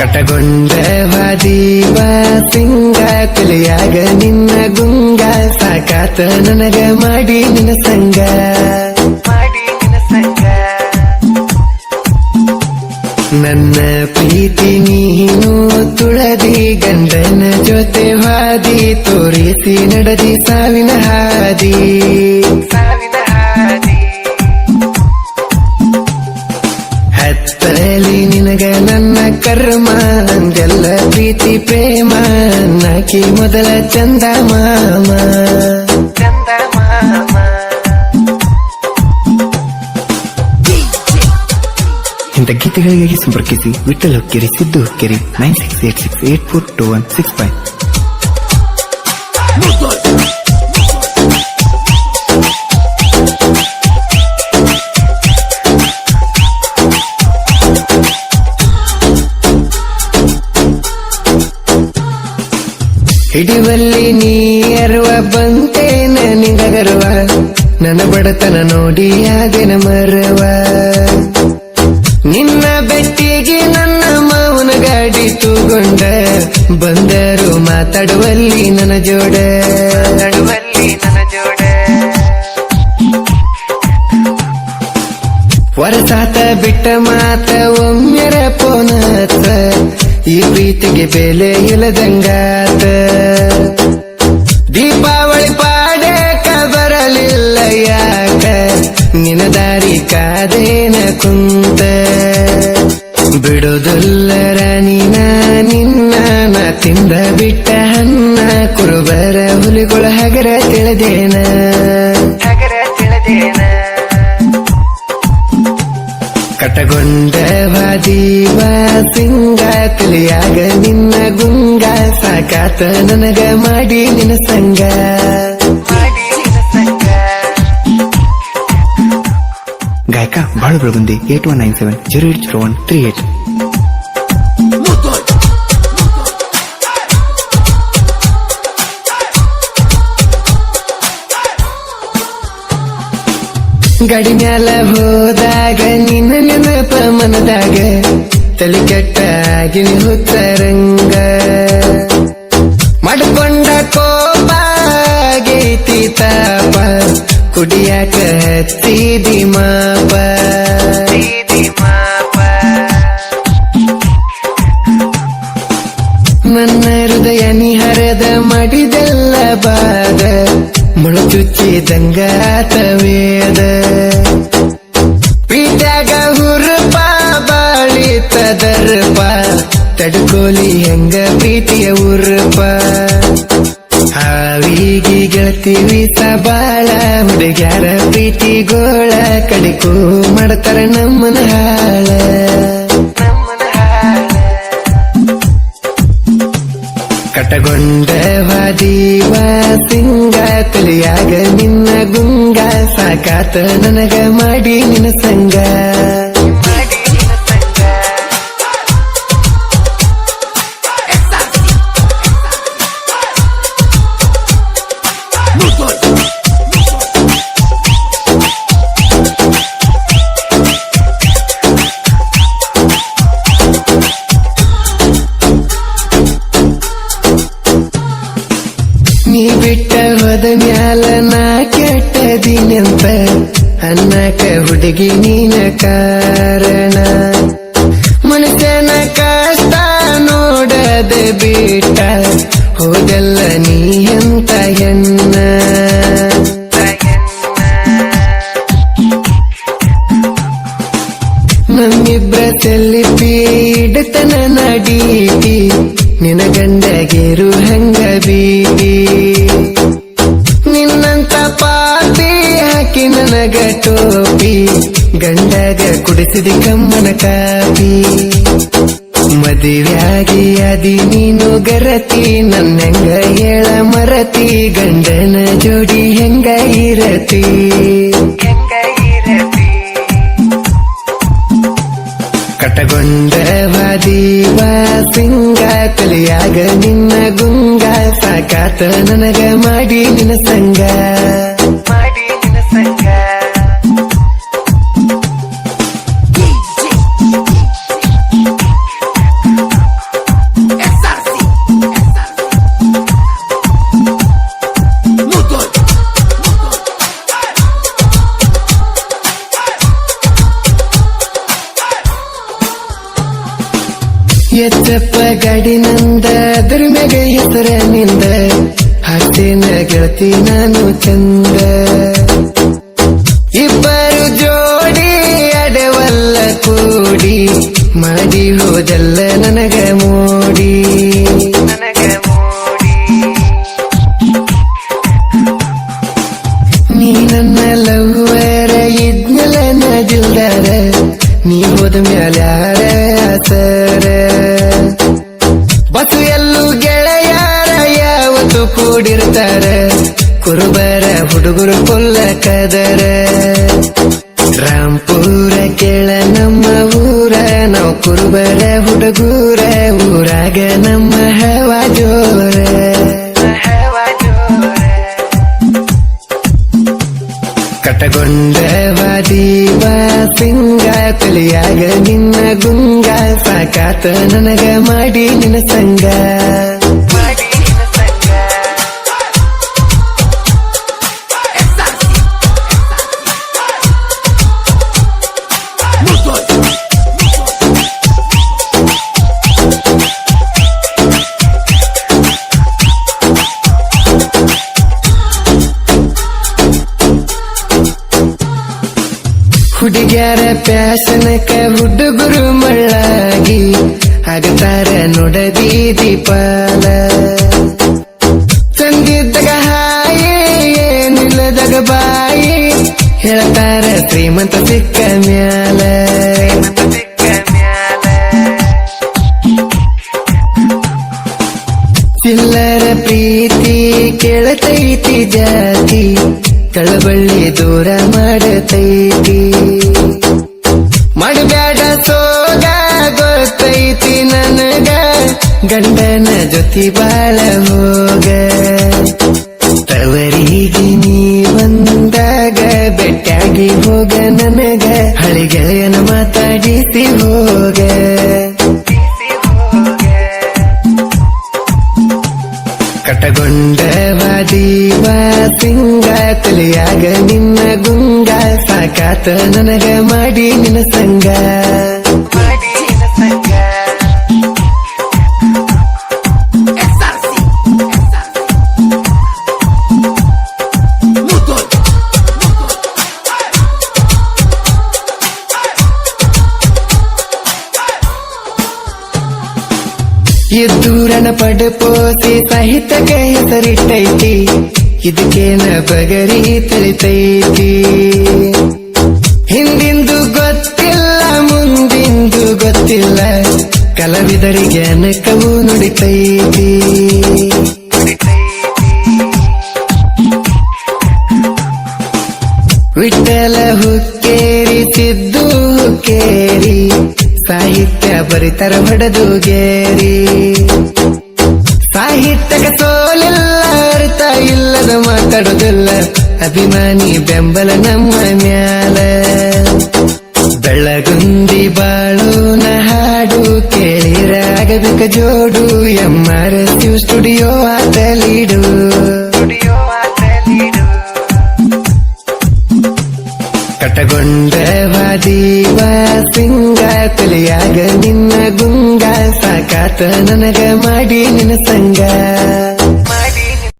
ಕಟಗೊಂಡ ವಾದೀವ ಸಿಂಗ, ಕಲಿಯಾಗ ನಿನ್ನ ಗುಂಗ, ಸಾಕಾತ ನನಗ ಮಾಡಿ ನಿನ್ನ ಸಂಗ. ಮಾಡಿ ನಿನ್ನ ಸಂಗ. ನನ್ನ ಪ್ರೀತಿ ನೀನು ತುಳದಿ, ಗಂಡನ ಜೊತೆ ವಾದಿ, ತೋರಿಸಿ ನಡೆದಿ ಸಾವಿನ ಹಾದಿ. ಕರ್ಮ ಅಂದೆಲ್ಲ ಪ್ರೀತಿ, ಪ್ರೇಮ, ನಾಕಿ ಮೊದಲ ಚಂದ ಮಾಮ. ಚಂದ ಇಂಥ ಗೀತೆಗಳಿಗಾಗಿ ಸಂಪರ್ಕಿಸಿ Vithal Hokkeri, Siddu Hokkeri nine six eight six eight four two one six five ಹಿಡಿವಲ್ಲಿ ನೀ ಅರುವ ಬಂತೆ ನಿನಗರುವ ನನ್ನ ಬಡತನ ನೋಡಿ ಆದಿನ ಮರವ. ನಿನ್ನ ಬೆಟ್ಟಿಗೆ ನನ್ನ ಮಾವನ ಗಾಡಿ ತೂಗೊಂಡ. ಬಂದರು ಮಾತಾಡುವಲ್ಲಿ ನನ್ನ ಜೋಡ. ನಡುವಲ್ಲಿ ನನ್ನ ಜೋಡ. ಹೊರತಾತ ಬಿಟ್ಟ ಮಾತ ಒಮ್ಮೆರ ಪೋನಾತ. ಈ ಪ್ರೀತಿಗೆ ಬೆಲೆ ಇಲ್ಲದಂಗಾತ. ದೀಪಾವಳಿ ಪಾಡೇಕ ಬರಲಿಲ್ಲ ಯಾಕ ನಿನ ದಾರಿ ಕಾದೇನ ಕುಂತ. ಬಿಡುದುಲ್ಲರ ರಾಣಿನ ನಿನ್ನ ತಿಂದ ಬಿಟ್ಟ ಹನ್ನ ಕುರುಬರ ಹುಲಿಗಳ ಹಗರ ತಿಳಿದೇನ. ಹಗರ ಕಟಗೊಂಡ ವಾದೀವ ಸಿಂಗ ತಿಳಿಯಾಗ ನಿನ್ನ ಗುಂಗ ಸಾಕಾತ ನನಗ ಮಾಡಿ ನಿನ್ನ ಸಂಗ. ಗಾಯಕ Balu Belagundi eight one nine seven zero eight zero one three eight ಗಡಿ ಮ್ಯಾಲ ಹೋದಾಗ ನಿನ್ನ ನೆನಪ ಮನದಾಗ ತಲೆ ಕೆಟ್ಟಾಗಿ ಹುತ್ತರಂಗ ಮಡ್ಕೊಂಡ ಕೋಪ ತಾಪ, ಕುಡಿಯಾಕ ಹತ್ತಿದಿ ಮಾಪ. ಮುಳುಚುಚ್ಚಿದಂಗಾತ ವೇದ. ಪ್ರೀತ್ಯಾಗ ಹುರುಪ ಬಾಳಿತ ದರ್ಪ ತಡ್ಕೋಲಿ ಹೆಂಗ ಪ್ರೀತಿಯ ಉರುಪ. ಹಾವಿಗಿ ಗೆಳತಿವಿ ಸಬಾಳ ಹುಡುಗ್ಯಾರ ಪ್ರೀತಿ ಗೋಳ ಕಡಿಕು ಮಾಡ್ತಾರ ನಮ್ಮನ ಹಾಳ. ಕಟಗೊಂಡ ವಾದೀವ ಸಿಂಗ ತಲಿಯಾಗ ನಿನ್ನ ಗುಂಗ ಸಾಕಾತ ನನಗ ಮಾಡಿ ನಿನ್ನ ಸಂಗ. ಹೋದ ಮ್ಯಾಲ ನಾ ಕೆಟ್ಟದಿನಂತ ಅನ್ನಕ ಹುಡುಗಿ ನೀನ ಕಾರಣ. ಮನುಷ್ಯನ ಕಷ್ಟ ನೋಡದ ಬಿಟ್ಟ ಹೋದಲ್ಲ ನೀ ಎಂತ ಎನ್ನ. ನಮ್ಮಿಬ್ಬರ ತಲ್ಲಿ ಪೀಡತನ ನಡೀತಿ ನಿನ ಗಂಡಗಿರು ಹಂಗ ಬೀದಿ ನನಗ ಟೋಪಿ, ಗಂಡಗ ಕುಡಿಸಿದಿ ಕಮ್ಮನ ಕಾಪಿ. ಮದುವೆಯಾಗಿ ಅದಿ ನೀನು ಗರತಿ, ನನ್ನಂಗ ಹೇಳ ಮರತಿ, ಗಂಡನ ಜೋಡಿ ಹೆಂಗ ಇರತಿ? ಕಟಗೊಂಡವಾದಿ ಸಿಂಗ ಕಲಿಯಾಗ ನಿನ್ನ ಗುಂಗ, ಸಾಕಾತ ನನಗ ಮಾಡಿ ನಿನ್ನ ಸಂಗ. ಎಚ್ಚಪ್ಪ ಗಾಡಿ ನಂದ ದುರ್ಮೆಗೆ ಹೆಸರ ನಿಂದ ಹತ್ತಿನ ಗೆಳತಿ ನಾನು ಚಂದ. ಇಬ್ಬರು ಜೋಡಿ ಅಡವಲ್ಲ ಕೂಡಿ ಮಾಡಿ ಹೋದಲ್ಲ ನನಗ ಮೂಡಿ. ನನಗ ಮೋಡಿ. ನೀ ನನ್ನ ಲವ್ವರ ಇದ್ನಲ್ಲ ನದಿಲ್ದಾರ ನೀ ಹೋದ ಮ್ಯಾಲ ಸರ ಬಸು ಎಲ್ಲೂ ಗೆಳೆಯಾರ, ಯಾವತ್ತು ಕೂಡಿರ್ತಾರ. ಕುರುಬರ ಹುಡುಗರು ಕೊಲ್ಲ ಕದರ. ರಾಂಪುರ ಕೇಳ ನಮ್ಮ ಊರ, ನಾವು ಕುರುಬರ ಹುಡುಗೂರ. ಗುಂಗ ಸಾಕಾತ ನನಗ ಮಾಡಿ ನಿನ್ನ ಸಂಗ. ಹುಡುಗ್ಯಾರ ಪ್ಯಾಸನಕ ಹುಡುಗರು ಮಳ್ಳಾಗಿ ಆಗತಾರ ನೋಡದಿ ದೀಪಾಲ. ಚಂದಿದ್ದಾಗ ಹಾಯೇ, ನಿಲ್ಲದಾಗ ಬಾಯಿ, ಹೇಳ್ತಾರ ಶ್ರೀಮಂತ ಸಿಕ್ಕ ಮ್ಯಾಲ. ಚಿಲ್ಲರ ಪ್ರೀತಿ ಕೇಳತೈತಿ ಜಾತಿ. ಕಳಬಳ್ಳಿ ದೂರ ಮಾಡತೈತಿ. ಮಡಬ್ಯಾಡ ಸೋಗ ಗೊತ್ತೈತಿ ನನಗ, ಗಂಡನ ಜೊತೆ ಬಾಳ ಹೋಗ ತವರಿಗೆ ನೀ ಬಂದಾಗ ಬೆಟ್ಟಾಗಿ ಹೋಗ ನನಗ, ಹಳಿ ಗೆಳೆಯನ ಮಾತಾಡಿಸಿ ಹೋಗ. ವಾದೀವ ಸಿಂಗ ತಲೆಯಾಗ ನಿನ್ನ ಗುಂಗ ಸಾಕಾತ ನನಗ ಮಾಡಿ ನಿನ್ನ ಸಂಗ. ಎದ್ದೂರನ ಪಡಪೋಸಿ ಸಾಹಿತ್ಯಕ್ಕೆ ಹೆಸರಿಟ್ಟೈತಿ. ಇದಕ್ಕೇನ ಬಗರಿ ತಿಳಿತೈತಿ. ಹಿಂದಿಂದು ಗೊತ್ತಿಲ್ಲ, ಮುಂದಿಂದು ಗೊತ್ತಿಲ್ಲ. ಕಲಾವಿದರಿಗೆ ಅನಕವು ನುಡಿತೈತಿ. ವಿಠಲ ಬರಿತರ ಹೊಡೆದು ಗೇರಿ. ಸಾಹಿತ್ಯಕ ಸೋಲಿಲ್ಲ ಅರ್ಥ ಇಲ್ಲದ ಮಾತಾಡೋದಿಲ್ಲ, ಅಭಿಮಾನಿ ಬೆಂಬಲ ನಮ್ಮ ಮ್ಯಾಲ. ಬೆಳ್ಳಗುಂದಿ ನ ಹಾಡು ಕೇಳಿರಾಗಬೇಕ ಜೋಡು, ಎಂ ಆರ್ ಸ್ಟುಡಿಯೋ ಆತಲೀಡು. ಸ್ಟುಡಿಯೋ ಕಟಗೊಂಡ ವಾದೀವ ಸಿಂಗ ತಲೆಯಾಗ ನಿನ್ನ ಗುಂಗ ಸಾಕಾತ ನನಗ ಮಾಡಿ ನಿನ್ನ ಸಂಗ.